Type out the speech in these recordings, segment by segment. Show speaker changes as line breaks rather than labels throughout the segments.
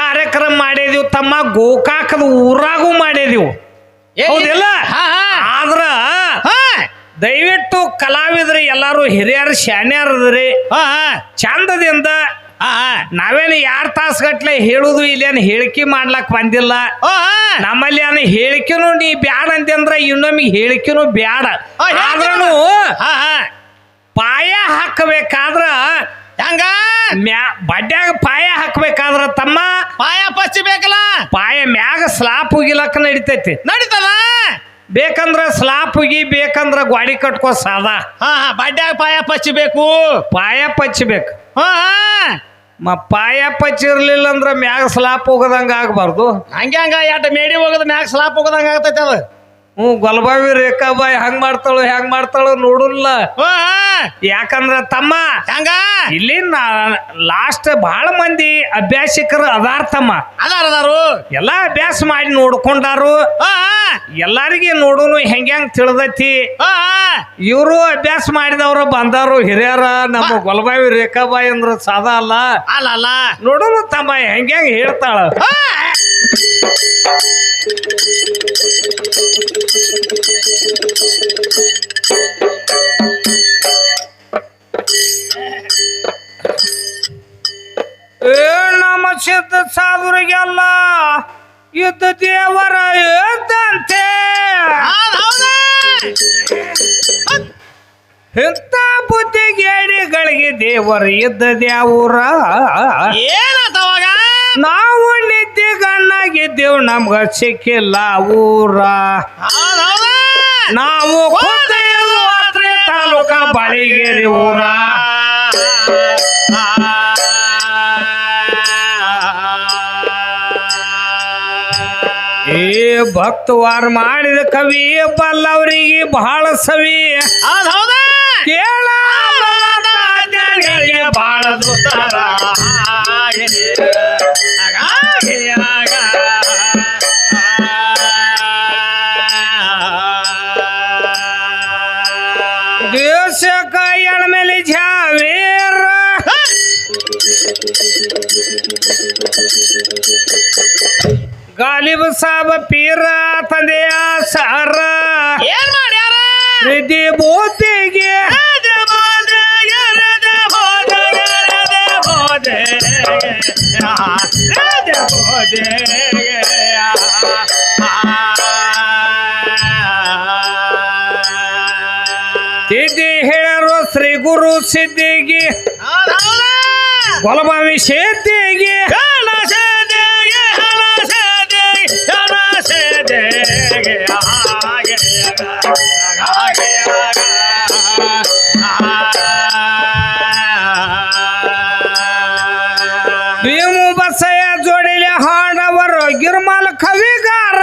ಕಾರ್ಯಕ್ರಮ ಮಾಡಿದೀವಿ ತಮ್ಮ ಗೋಕಾಕದ ಊರಾಗೂ ಮಾಡಿದೀವಿ ಹೌದಿಲ್ಲ. ಆದ್ರ ದಯವಿಟ್ಟು ಕಲಾವಿದ್ರಿ ಎಲ್ಲಾರು ಹಿರಿಯರು ಶಾಣ್ಯಾರದ್ರಿ. ಚಂದದಿಂದ. ನಾವೇನು ಯಾರ್ ತಾಸ್ಗಟ್ಲೆ ಹೇಳುದು ಇಲ್ಲೇನು ಹೇಳಿಕೆ ಮಾಡ್ಲಕ್ ಬಂದಿಲ್ಲ. ನಮ್ಮಲ್ಲಿ ಅನ್ನ ಹೇಳಿಕೆನು ನೀ ಬ್ಯಾಡ ಅಂತಂದ್ರ ಇನ್ನೊಮ್ಮೆ ಹೇಳಿಕೆನು ಬ್ಯಾಡ ಆದ್ರೂ. ಪಾಯ ಹಾಕಬೇಕಾದ್ರ
ಹೆಂಗ?
ಮ್ಯಾ ಬಡ್ಡ್ಯಾಗ ಪಾಯ ಹಾಕ್ಬೇಕಾದ್ರ ತಮ್ಮ
ಪಾಯ ಪಚ್ಚಿ ಬೇಕಲ್ಲ?
ಪಾಯ ಮ್ಯಾಗ ಸ್ಲಾಪ್ ಉಗಿಲಕ್ಕ ನಡಿತೈತಿ.
ನಡೀತದ?
ಬೇಕಂದ್ರ ಸ್ಲಾಪ್ ಉಗಿ ಬೇಕಂದ್ರ ಗ್ವಾಡಿ ಕಟ್ಕೋ ಸಾದಾ.
ಹಾ ಹಾ ಬಡ್ಡ್ಯಾಗ ಪಾಯ ಪಚ್ಚಿ ಬೇಕು.
ಪಾಯ ಪಚ್ಚಬೇಕು
ಹಾ ಹಾ.
ಮ ಪಾಯ ಪಚ್ಚಿರ್ಲಿಲ್ಲ ಅಂದ್ರ ಮ್ಯಾಗ ಸ್ಲಾಪ್ ಹೋಗದಂಗ ಆಗ್ಬಾರ್ದು.
ಹಂಗೆ ಹಂಗ ಎಟ್ ಮೇಡಿ ಹೋಗದ ಮ್ಯಾಗ ಸ್ಲಾಪ್ ಹೋಗದಂಗ ಆಗ್ತೈತೆ ಅದು.
ಹ್ಞೂ ಗೊಲ್ಬಾವಿ ರೇಖಾಬಾಯಿ ಹಂಗ್ ಮಾಡ್ತಾಳು ಹೆಂಗ್ ಮಾಡ್ತಾಳು ನೋಡುಲ್ಲ. ಯಾಕಂದ್ರ ತಮ್ಮ
ಹಂಗ?
ಇಲ್ಲಿ ಲಾಸ್ಟ್ ಬಹಳ ಮಂದಿ ಅಭ್ಯಾಸಿಕರು ಅದಾರ ತಮ್ಮ.
ಅದಾರ ಅದಾರು?
ಎಲ್ಲಾ ಅಭ್ಯಾಸ ಮಾಡಿ ನೋಡ್ಕೊಂಡಾರು. ಎಲ್ಲಾರಿಗೆ ನೋಡುನು ಹೆಂಗ್ ಹೆಂಗ್ ತಿಳಿದೈತಿ. ಇವರು ಅಭ್ಯಾಸ ಮಾಡಿದವ್ರು ಬಂದಾರು ಹಿರಿಯರ ನಮ್ಮ ಗೊಲ್ಬಾವಿ ರೇಖಾಬಾಯಿ ಅಂದ್ರ ಸಾದಾ ಅಲ್ಲ.
ಅಲ್ಲ ಅಲ್ಲ.
ನೋಡುನು ತಮ್ಮ ಹೆಂಗ್ ಹೆಂಗ್ ಹೇಳ್ತಾಳ. ನಮ್ಮ ಸಿದ್ಧ ಸಾಧುರಿಗೆಲ್ಲ ಇದ್ದ ದೇವರ
ಹೌದು.
ಇಂಥ ಬುದ್ಧಿಗೇಡಿಗಳಿಗೆ ದೇವರ ಯುದ್ಧ ದೇವರ. ಗಣ್ಣಾಗಿದ್ದೇವು ನಮ್ಗ ಸಿಕ್ಕಿಲ್ಲ ಊರ. ನಾವು ತಾಲೂಕ ಬಾಳಿಗೇರಿ ಊರ. ಏ ಭಕ್ತವಾರ ಮಾಡಿದ ಕವಿ ಬಲ್ಲವರಿಗೆ ಬಹಳ ಸವಿ.
ಹೌದ್?
ಗಾಲಿಬ್ ಸಾಬ ಪೀರ ತಂದೆಯ ಸಾರ.
ಏನ್ ಮಾಡ್ಯಾರ
ನಿಧಿ ಬೂತಿಗೆ. ತಿದ್ದಿ ಹೇಳರು ಶ್ರೀ ಗುರು ಸಿದ್ಧಿಗೆ.
ಹೌದ್ ಹೌದು.
ಭೀಮು ಬಸಯ ಜೋಡಿಲೆ ಗಿರ್ಮಾಲ ಕವಿಗಾರ.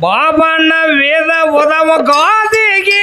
ಬಾಬಣ್ಣ ವೇದ ಓದವ ಗಾದಿಗೆ.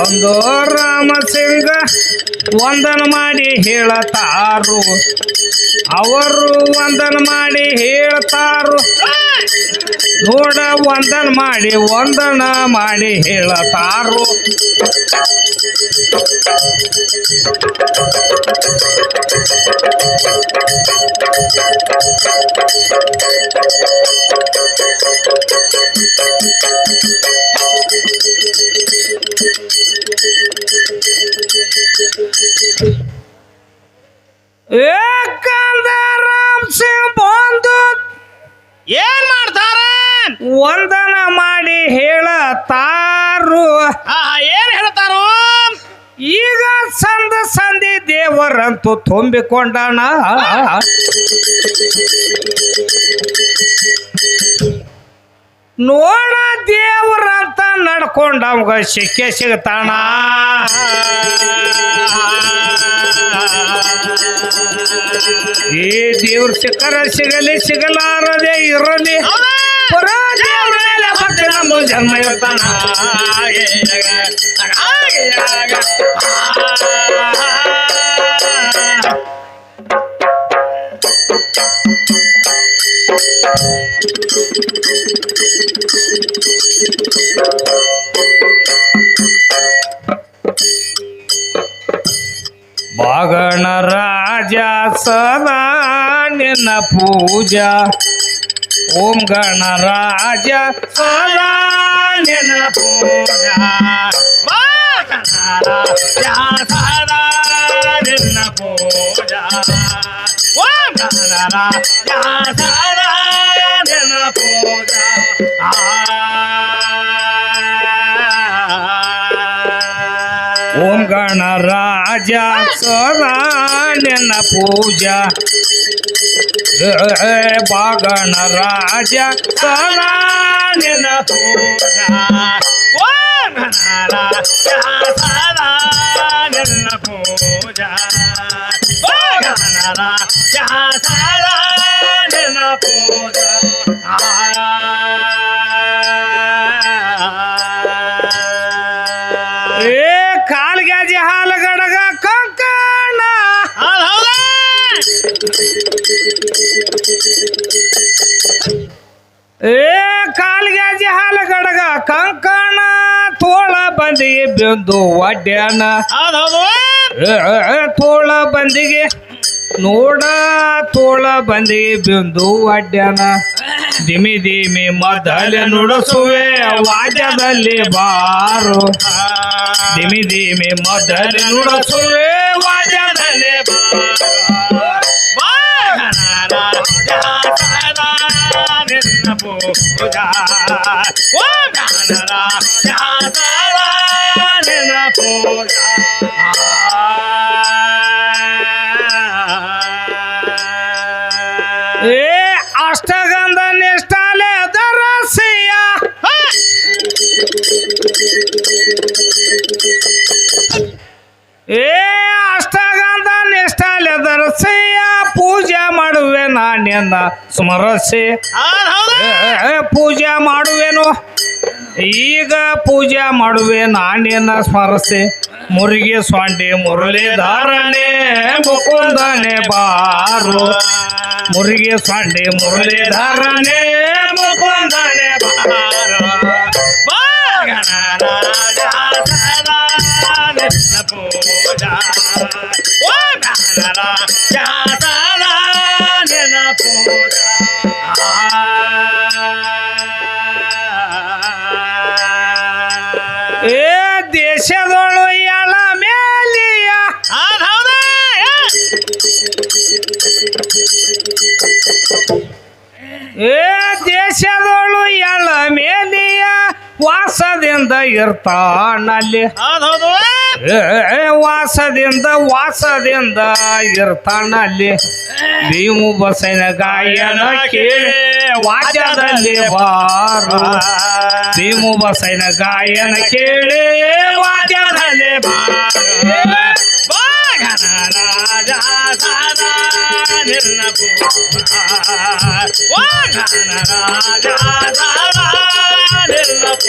ಒಂದು ರಾಮಸಿಂಗ ವಂದನ ಮಾಡಿ ಹೇಳತಾರು. ಅವರು ವಂದನ ಮಾಡಿ ಹೇಳ್ತಾರು. ನೋಡ ವಂದನ ಮಾಡಿ ವಂದನ ಮಾಡಿ ಹೇಳತಾರು. ಏಕಂದರಾಮ್ ಸಿಂಗ್ ಬಂದು
ಏನ್ ಮಾಡ್ತಾರ?
ವಂದನ ಮಾಡಿ ಹೇಳತಾರು.
ಏನ್ ಹೇಳ್ತಾರೋ?
ಈಗ ಸಂದ ಸಂದಿ ದೇವರಂತೂ ತುಂಬಿಕೊಂಡಣ. ನೋಡ ದೇವರಂತ ಅವಾಗ ಸಿಕ್ಕೆ ಸಿಗತಾಣ. ಈ ದೇವ್ರ ಸಿಕ್ಕರ ಸಿಗಲಿ ಸಿಗಲಾರದೆ ಇರಲಿ. ಜನ್ಮ ಇರ್ತಾನ ಸದಾ ನಿನ್ನ ಪೂಜಾ. ಓಂ ಗಣರಾಜ ಸದಾ ನಿನ್ನ ಪೂಜಾ.
ನಿನ್ನ ಪೂಜಾ ಓಂ ಗಣರ
ಓಂ ಗಣ ರಾಜ ಸದಾ ನಿನ್ನ ಪೂಜಾ ಬಾಗಣ ರಾಜ ನಿನ್ನ
ಪೂಜಾ. ಓಂ ಗಣರಾಜ ಯಾಸರ ನಿನ್ನ ಪೂಜಾ ಗಣರ ಯಾಸರ
ಏ ಕಾಲ್ಗ್ಯಾಜಿ ಹಾಲು ಗಡಗ ಕಂಕಣ ತೋಳ ಬಂದಿಗೆ ಬಿಂದು ಒಡ್ಯಾನ
ಹೌದೌದು
ಏ, ಏ, ತೋಳ ಬಂದಿಗೆ ನೋಡ ತೋಳ ಬಂದಿಗೆ ಬಿಂದು ಒಡ್ಯಾನ ದಿಮಿ ದಿಮಿ ಮದ್ದಲೆ ನುಡಿಸುವೆ ವಾದ್ಯದಲ್ಲಿ ಬಾರು ದಿಮಿ ದಿಮಿ ಮದ್ದಲೆ ನುಡಿಸುವೆ ವಾದ್ಯದಲ್ಲಿ
ನಿನ್ನ ಪೂಜಾ ಓ
ಮಾಡುವೆ ಸ್ಮರಿಸಿ. ಪೂಜೆ ಮಾಡುವೆನು. ಈಗ ಪೂಜೆ ಮಾಡುವೆ ನಾಣ್ಯನ ಸ್ಮರಿಸಿ. ಮುರುಗಿ ಸ್ವಾಂಡಿ ಮುರಳೀಧರನೆ ಮುಕುಂದನೆ ಬಾರು. ಮುರುಗಿ ಸ್ವಾಂಡಿ ಮುರಳೀಧರನೆ ಮುಕುಂದನೆ ಬಾರು. ವಾಸದಿಂದ ಇರ್ತಾನಲ್ಲಿ ಏ ವಾಸದಿಂದ ವಾಸದಿಂದ ಇರ್ತಾನಲ್ಲಿ ಭೀಮು ಬಸನ ಗಾಯನ ಕೇಳಿ. ವಾದ್ಯದಲ್ಲಿ ಬಾರ. ಭೀಮು ಬಸನ ಗಾಯನ ಕೇಳಿ. ವಾದ್ಯದಲ್ಲಿ ಬಾರು
ರಾಜ ಲಾಲ